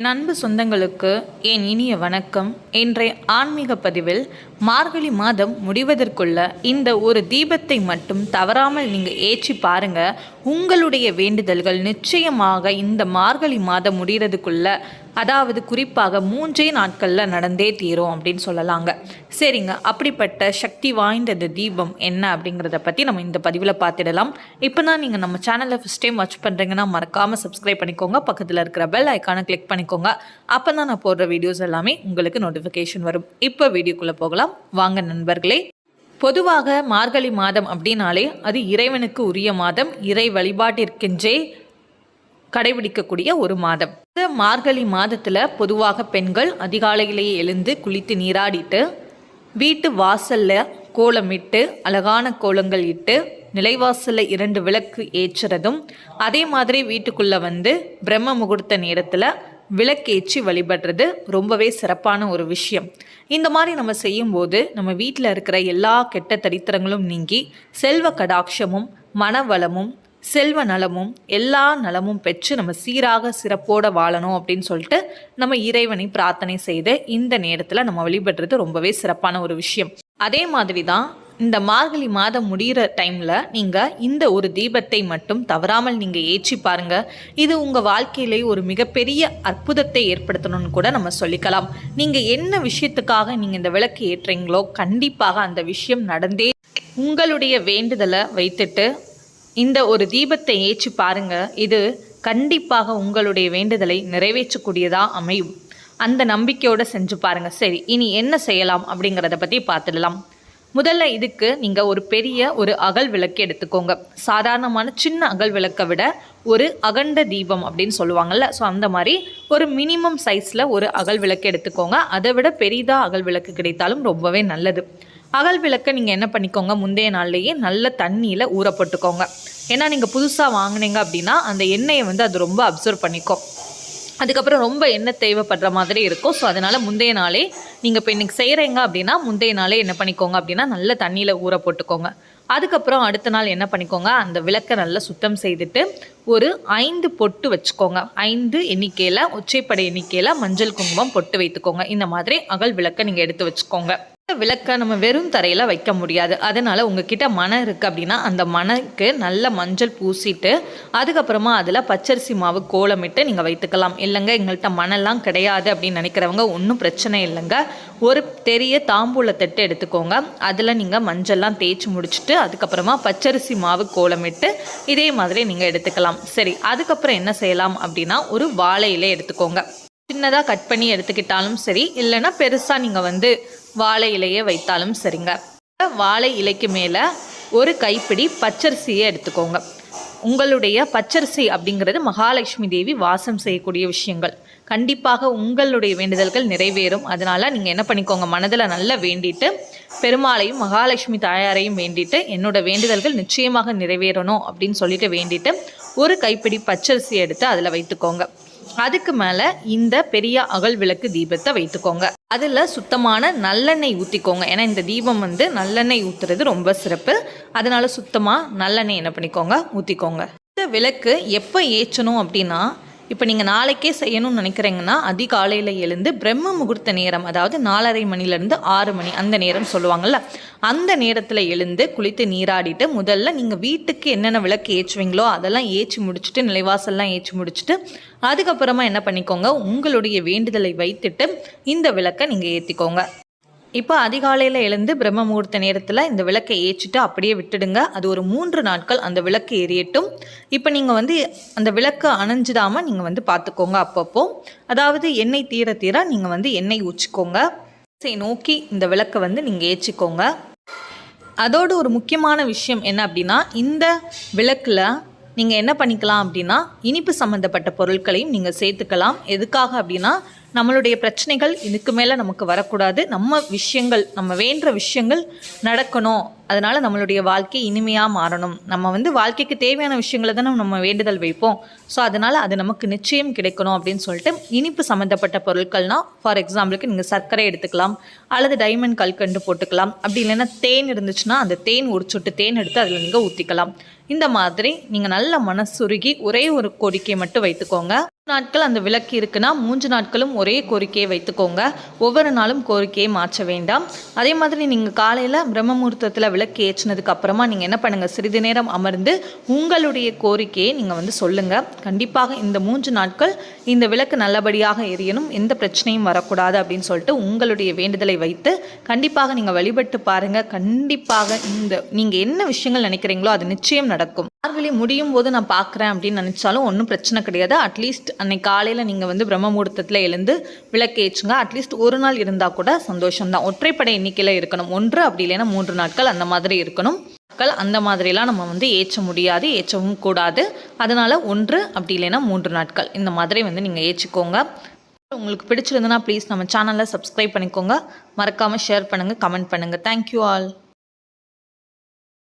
நண்பு சொந்தங்களுக்கு என் இனிய வணக்கம். இன்றைய ஆன்மீக பதிவில் மார்கழி மாதம் முடிவதற்குள்ள இந்த ஒரு தீபத்தை மட்டும் தவறாமல் நீங்கள் ஏற்றி பாருங்க. உங்களுடைய வேண்டுதல்கள் நிச்சயமாக இந்த மார்கழி மாதம் முடிகிறதுக்குள்ள அதாவது குறிப்பாக மூன்றே நாட்களில் நடந்தே தீரும் அப்படின்னு சொல்லலாங்க. சரிங்க. அப்படிப்பட்ட சக்தி வாய்ந்த இந்த தீபம் என்ன அப்படிங்கிறத பற்றி நம்ம இந்த பதிவில் பார்த்துடலாம். இப்போ தான் நீங்கள் நம்ம சேனலை ஃபஸ்ட் டைம் வாட்ச் பண்ணுறீங்கன்னா மறக்காமல் சப்ஸ்கிரைப் பண்ணிக்கோங்க. பக்கத்தில் இருக்கிற பெல் ஐக்கானை கிளிக் பண்ணிக்கோங்க. அப்போ தான் நான் போடுற வீடியோஸ் எல்லாமே உங்களுக்கு நோட்டிஃபிகேஷன் வரும். இப்போ வீடியோக்குள்ளே போகலாம். வாங்க நண்பர்களே. பொதுவாக மார்கழி மாதம் அப்படின்னாலே அது இறைவனுக்கு உரிய மாதம். இறை வழிபாட்டிற்கென்றே கடைபிடிக்கக்கூடிய ஒரு மாதம். இந்த மார்கழி மாதத்தில் பொதுவாக பெண்கள் அதிகாலையிலேயே எழுந்து குளித்து நீராடிட்டு வீட்டு வாசலில் கோலமிட்டு அழகான கோலங்கள் இட்டு நிலைவாசலில் இரண்டு விளக்கு ஏற்றுறதும் அதே மாதிரி வீட்டுக்குள்ளே வந்து பிரம்ம முகூர்த்த நேரத்தில் விளக்கேற்றி வழிபடுறது ரொம்பவே சிறப்பான ஒரு விஷயம். இந்த மாதிரி நம்ம செய்யும்போது நம்ம வீட்டில் இருக்கிற எல்லா கெட்ட தரித்திரங்களும் நீங்கி செல்வ கடாட்சமும் மனவளமும் செல்வ நலமும் எல்லா நலமும் பெற்று நம்ம சீராக சிறப்போட வாழணும் அப்படின்னு சொல்லிட்டு நம்ம இறைவனை பிரார்த்தனை செய்து இந்த நேரத்தில் நம்ம வழிபடுறது ரொம்பவே சிறப்பான ஒரு விஷயம். அதே மாதிரி தான் இந்த மார்கழி மாதம் முடிகிற டைமில் நீங்கள் இந்த ஒரு தீபத்தை மட்டும் தவறாமல் நீங்கள் ஏற்றி பாருங்கள் இது உங்கள் வாழ்க்கையிலே ஒரு மிகப்பெரிய அற்புதத்தை ஏற்படுத்தணும்னு கூட நம்ம சொல்லிக்கலாம். நீங்கள் என்ன விஷயத்துக்காக நீங்கள் இந்த விளக்கு ஏற்றுறீங்களோ கண்டிப்பாக அந்த விஷயம் நடந்தே உங்களுடைய வேண்டுதலை வைத்துட்டு இந்த ஒரு தீபத்தை ஏற்றி பாருங்க. இது கண்டிப்பாக உங்களுடைய வேண்டுதலை நிறைவேற்றக்கூடியதாக அமையும். அந்த நம்பிக்கையோடு செஞ்சு பாருங்கள் சரி இனி என்ன செய்யலாம் அப்படிங்கிறத பற்றி பார்த்துடலாம். முதல்ல இதுக்கு நீங்கள் ஒரு பெரிய ஒரு அகல் விளக்கு எடுத்துக்கோங்க. சாதாரணமான சின்ன அகல் விளக்கை விட ஒரு அகண்ட தீபம் அப்படின்னு சொல்லுவாங்கள்ல ஸோ அந்த மாதிரி ஒரு மினிமம் சைஸில் ஒரு அகல் விளக்கு எடுத்துக்கோங்க. அதை விட பெரிதாக அகல் விளக்கு கிடைத்தாலும் ரொம்பவே நல்லது. அகல் விளக்கை நீங்கள் என்ன பண்ணிக்கோங்க? முந்தைய நாள்லேயே நல்ல தண்ணியில் ஊறப்பட்டுக்கோங்க ஏன்னா நீங்கள் புதுசாக வாங்கினீங்க அப்படின்னா அந்த எண்ணெயை வந்து அது ரொம்ப அப்சர்வ் பண்ணிக்கும். அதுக்கப்புறம் ரொம்ப எண்ணெய் தேவைப்படுற மாதிரி இருக்கும். ஸோ அதனால் முந்தைய நாளே நீங்கள் இப்போ இன்றைக்கி செய்கிறீங்க அப்படின்னா முந்தைய நாளே என்ன பண்ணிக்கோங்க அப்படின்னா நல்ல தண்ணியில் ஊற போட்டுக்கோங்க. அதுக்கப்புறம் அடுத்த நாள் என்ன பண்ணிக்கோங்க? அந்த விளக்கை நல்லா சுத்தம் செய்துட்டு ஒரு ஐந்து பொட்டு வச்சுக்கோங்க. ஐந்து எண்ணிக்கையில் ஒச்சைப்படை எண்ணிக்கையில் மஞ்சள் குங்குமம் பொட்டு வைத்துக்கோங்க. இந்த மாதிரி அகல் விளக்கை நீங்கள் எடுத்து வச்சுக்கோங்க. இந்த விளக்கை நம்ம வெறும் தரையில் வைக்க முடியாது. அதனால் உங்ககிட்ட மனை இருக்குது அப்படின்னா அந்த மனைக்கு நல்ல மஞ்சள் பூசிட்டு அதுக்கப்புறமா அதில் பச்சரிசி மாவு கோலமிட்டு நீங்கள் வைத்துக்கலாம். இல்லைங்க எங்கள்கிட்ட மணல்லாம் கிடையாது அப்படின்னு நினைக்கிறவங்க ஒன்றும் பிரச்சனை இல்லைங்க. ஒரு பெரிய தாம்பூல தட்டு எடுத்துக்கோங்க. அதில் நீங்கள் மஞ்சள்லாம் தேய்ச்சி முடிச்சுட்டு அதுக்கப்புறமா பச்சரிசி மாவு கோலமிட்டு இதே மாதிரி நீங்கள் எடுத்துக்கலாம். சரி அதுக்கப்புறம் என்ன செய்யலாம் அப்படின்னா ஒரு வாழை இலை எடுத்துக்கோங்க. சின்னதாக கட் பண்ணி எடுத்துக்கிட்டாலும் சரி இல்லைன்னா பெருசாக நீங்கள் வந்து வாழை இலையை வைத்தாலும் சரிங்க. வாழை இலைக்கு மேலே ஒரு கைப்பிடி பச்சரிசியை எடுத்துக்கோங்க. உங்களுடைய பச்சரிசி அப்படிங்கிறது மகாலட்சுமி தேவி வாசம் செய்யக்கூடிய விஷயங்கள். கண்டிப்பாக உங்களுடைய வேண்டுதல்கள் நிறைவேறும். அதனால் நீங்கள் என்ன பண்ணிக்கோங்க மனதில் நல்லா வேண்டிட்டு பெருமாளையும் மகாலட்சுமி தாயாரையும் வேண்டிட்டு என்னோட வேண்டுதல்கள் நிச்சயமாக நிறைவேறணும் அப்படின்னு சொல்லிட்டு வேண்டிட்டு ஒரு கைப்பிடி பச்சரிசி எடுத்து அதில் வைத்துக்கோங்க. அதுக்கு மேலே இந்த பெரிய அகல் விளக்கு தீபத்தை வைத்துக்கோங்க. அதில் சுத்தமான நல்லெண்ணெய் ஊற்றிக்கோங்க ஏன்னா இந்த தீபம் வந்து நல்லெண்ணெய் ஊற்றுறது ரொம்ப சிறப்பு. அதனால சுத்தமாக நல்லெண்ணெய் என்ன பண்ணிக்கோங்க? ஊற்றிக்கோங்க இந்த விளக்கு எப்போ ஏற்றணும் அப்படின்னா இப்போ நீங்கள் நாளைக்கே செய்யணும்னு நினைக்கிறீங்கன்னா அதிகாலையில் எழுந்து பிரம்ம முகூர்த்த நேரம் அதாவது நாலரை மணிலேருந்து ஆறு மணி அந்த நேரம் சொல்லுவாங்கள்ல அந்த நேரத்தில் எழுந்து குளித்து நீராடிட்டு முதல்ல நீங்கள் வீட்டுக்கு என்னென்ன விளக்கு ஏற்றுவீங்களோ அதெல்லாம் ஏற்றி முடிச்சுட்டு நிலைவாசல்லாம் ஏற்றி முடிச்சுட்டு அதுக்கப்புறமா என்ன பண்ணிக்கோங்க உங்களுடைய வேண்டுதலை வைத்துட்டு இந்த விளக்கை நீங்கள் ஏற்றிக்கோங்க இப்போ அதிகாலையில் எழுந்து பிரம்ம முகூர்த்த நேரத்தில் இந்த விளக்கை ஏற்றிட்டு அப்படியே விட்டுடுங்க. அது ஒரு மூன்று நாட்கள் அந்த விளக்கு எரியட்டும் இப்போ நீங்கள் வந்து அந்த விளக்கு அணைஞ்சிடாமல் நீங்கள் வந்து பார்த்துக்கோங்க அப்பப்போ. அதாவது எண்ணெய் தீர தீர நீங்கள் வந்து எண்ணெய் ஊற்றிக்கோங்க. நோக்கி இந்த விளக்கை வந்து நீங்கள் ஏற்றிக்கோங்க. அதோடு ஒரு முக்கியமான விஷயம் என்ன அப்படின்னா இந்த விளக்கில் நீங்கள் என்ன பண்ணிக்கலாம் அப்படின்னா இனிப்பு சம்மந்தப்பட்ட பொருட்களையும் நீங்கள் சேர்த்துக்கலாம். எதுக்காக அப்படின்னா நம்மளுடைய பிரச்சனைகள் இதுக்கு மேலே நமக்கு வரக்கூடாது. நம்ம விஷயங்கள் நம்ம வேண்டுற விஷயங்கள் நடக்கணும். அதனால் நம்மளுடைய வாழ்க்கை இனிமையாக மாறணும். நம்ம வந்து வாழ்க்கைக்கு தேவையான விஷயங்களை தானே நம்ம வேண்டுதல் வைப்போம். ஸோ அதனால் அது நமக்கு நிச்சயம் கிடைக்கணும் அப்படின்னு சொல்லிட்டு இனிப்பு சம்மந்தப்பட்ட பொருட்கள்னால் ஃபார் எக்ஸாம்பிளுக்கு நீங்கள் சர்க்கரை எடுத்துக்கலாம் அல்லது டைமண்ட் கல்கண்டு போட்டுக்கலாம். அப்படி இல்லைன்னா தேன் இருந்துச்சுன்னா அந்த தேன் ஒரு சொட்டு தேன் எடுத்து அதில் நீங்கள் ஊற்றிக்கலாம் இந்த மாதிரி நீங்கள் நல்ல மனசுருகி ஒரே ஒரு கோரிக்கை மட்டும் வைத்துக்கோங்க. நாட்கள் அந்த விளக்கு இருக்குன்னா மூன்று நாட்களும் ஒரே கோரிக்கையை வைத்துக்கோங்க. ஒவ்வொரு நாளும் கோரிக்கையை மாற்ற வேண்டாம். அதே மாதிரி நீங்கள் காலையில் பிரம்ம முகூர்த்தத்தில் விளக்கு ஏற்றினதுக்கு அப்புறமா நீங்கள் என்ன பண்ணுங்கள் சிறிது நேரம் அமர்ந்து உங்களுடைய கோரிக்கையை நீங்கள் வந்து சொல்லுங்கள் கண்டிப்பாக இந்த மூன்று நாட்கள் இந்த விளக்கு நல்லபடியாக எரியணும். எந்த பிரச்சனையும் வரக்கூடாது அப்படின்னு சொல்லிட்டு உங்களுடைய வேண்டுதலை வைத்து கண்டிப்பாக நீங்கள் வழிபட்டு பாருங்கள் கண்டிப்பாக இந்த நீங்கள் என்ன விஷயங்கள் நினைக்கிறீங்களோ அது நிச்சயம் நடக்கும். மார்கழி முடியும் போது நான் பார்க்குறேன் அப்படின்னு நினச்சாலும் ஒன்றும் பிரச்சனை கிடையாது. அட்லீஸ்ட் அன்னைக்கு காலையில் நீங்கள் வந்து பிரம்ம முகூர்த்தத்தில் எழுந்து விளக்கேற்றுங்க அட்லீஸ்ட் ஒரு நாள் இருந்தால் கூட சந்தோஷம்தான். ஒற்றைப்படை எண்ணிக்கையில் இருக்கணும். ஒன்று அப்படி இல்லைன்னா மூன்று நாட்கள் அந்த மாதிரி இருக்கணும். நாட்கள் அந்த மாதிரிலாம் நம்ம வந்து ஏற்ற முடியாது ஏற்றவும் கூடாது. அதனால் ஒன்று அப்படி இல்லைன்னா மூன்று நாட்கள். இந்த மாதிரி வந்து நீங்கள் ஏற்றிக்கோங்க. உங்களுக்கு பிடிச்சிருந்தனா ப்ளீஸ் நம்ம சேனலை சப்ஸ்கிரைப் பண்ணிக்கோங்க. மறக்காமல் ஷேர் பண்ணுங்கள் கமெண்ட் பண்ணுங்கள் தேங்க்யூ ஆல்